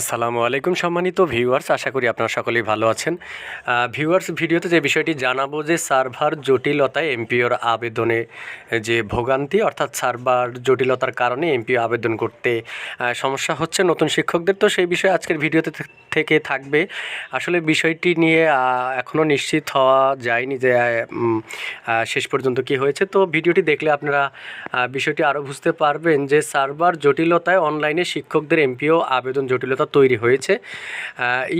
আসসালামু আলাইকুম সম্মানিত ভিউয়ার্স, আশা করি আপনারা সকলেই ভালো আছেন। ভিউয়ার্স, ভিডিওতে যে বিষয়টি জানাব যে সার্ভার জটিলতায় এমপিওর আবেদনে যে ভোগান্তি, অর্থাৎ সার্ভার জটিলতার কারণে এমপিও আবেদন করতে সমস্যা হচ্ছে নতুন শিক্ষকদের। তো সেই বিষয়ে আজকের ভিডিওতে থেকে থাকবে। আসলে বিষয়টি নিয়ে এখনও নিশ্চিত হওয়া যায়নি যে শেষ পর্যন্ত কি হয়েছে। তো ভিডিওটি দেখলে আপনারা বিষয়টি আরও বুঝতে পারবেন যে সার্ভার জটিলতায় অনলাইনে শিক্ষকদের এমপিও আবেদন জটিলতা তৈরি হয়েছে।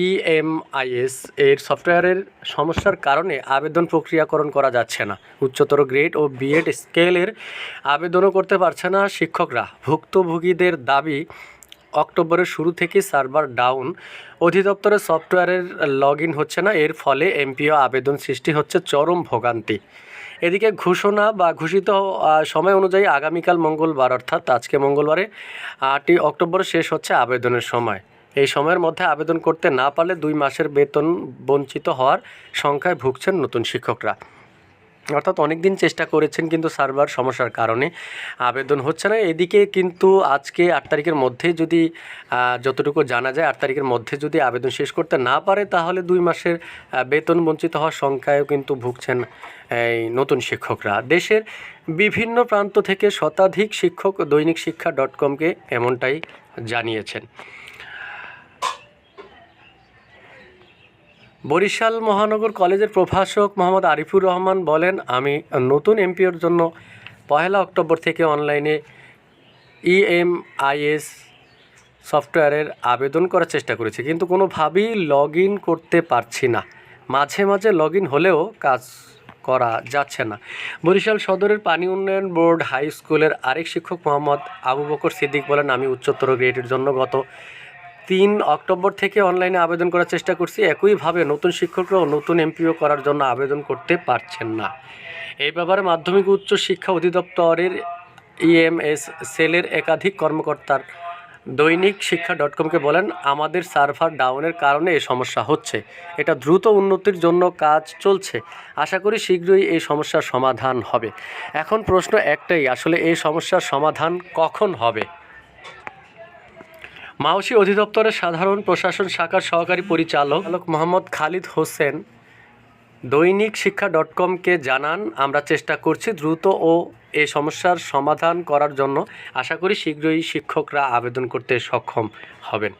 ইএমআইএস এর সফটওয়্যারের সমস্যার কারণে আবেদন প্রক্রিয়াকরণ করা যাচ্ছে না। উচ্চতর গ্রেড ও বিএড স্কেলের আবেদনও করতে পারছে না শিক্ষকরা। ভুক্তভোগীদের দাবি, অক্টোবরের শুরু থেকে সার্ভার ডাউন। অধিদপ্তরের সফটওয়্যারের লগ হচ্ছে না, এর ফলে এমপিও আবেদন সৃষ্টি হচ্ছে চরম ভোগান্তি। এদিকে ঘোষণা বা ঘোষিত সময় অনুযায়ী আগামীকাল মঙ্গলবার, অর্থাৎ আজকে মঙ্গলবারে, আটই অক্টোবর শেষ হচ্ছে আবেদনের সময়। এই সময়ের মধ্যে আবেদন করতে না পারলে দুই মাসের বেতন বঞ্চিত হওয়ার সংখ্যায় ভুগছেন নতুন শিক্ষকরা। অর্থাৎ অনেক দিন চেষ্টা করেছেন কিন্তু সার্ভার সমস্যার কারণে আবেদন হচ্ছে না। এদিকে কিন্তু আজকে আট তারিখের মধ্যে যদি যতটুকু জানা যায়, আট তারিখের মধ্যে যদি আবেদন শেষ করতে না পারে, তাহলে দুই মাসের বেতন বঞ্চিত হওয়ার সংখ্যায়ও কিন্তু ভুগছেন, এই নতুন শিক্ষকরা। দেশের বিভিন্ন প্রান্ত থেকে শতাধিক শিক্ষক দৈনিক শিক্ষা ডট কমকে এমনটাই জানিয়েছেন। বরিশাল মহানগর কলেজের প্রভাষক মোহাম্মদ আরিফুর রহমান বলেন, আমি নতুন এমপিওর জন্য পহেলা অক্টোবর থেকে অনলাইনে ইএমআইএস সফটওয়্যারের আবেদন করার চেষ্টা করেছি, কিন্তু কোনোভাবেই লগ ইন করতে পারছি না। মাঝে মাঝে লগ ইন হলেও কাজ করা যাচ্ছে না। বরিশাল সদরের পানি উন্নয়ন বোর্ড হাই স্কুলের আরেক শিক্ষক মোহাম্মদ আবু বকর সিদ্দিক বলেন, আমি উচ্চতর গ্রেডের জন্য গত তিন অক্টোবর থেকে অনলাইনে আবেদন করার চেষ্টা করছি। একইভাবে নতুন শিক্ষকরাও নতুন এমপিও করার জন্য আবেদন করতে পারছেন না। এই ব্যাপারে মাধ্যমিক উচ্চ শিক্ষা অধিদপ্তরের ইএমএস সেলের একাধিক কর্মকর্তার দৈনিক শিক্ষা ডট কমকে বলেন, আমাদের সার্ভার ডাউনের কারণে এই সমস্যা হচ্ছে। এটা দ্রুত উন্নতির জন্য কাজ চলছে। আশা করি শীঘ্রই এই সমস্যার সমাধান হবে। এখন প্রশ্ন একটাই, আসলে এই সমস্যার সমাধান কখন হবে? মাওসী অধিদপ্তরের সাধারণ প্রশাসন শাখার সহকারী পরিচালক মোহাম্মদ খালিদ হোসেন দৈনিক শিক্ষা ডট কমকে জানান, আমরা চেষ্টা করছি দ্রুত ও এ সমস্যার সমাধান করার জন্য। আশা করি শীঘ্রই শিক্ষকরা আবেদন করতে সক্ষম হবেন।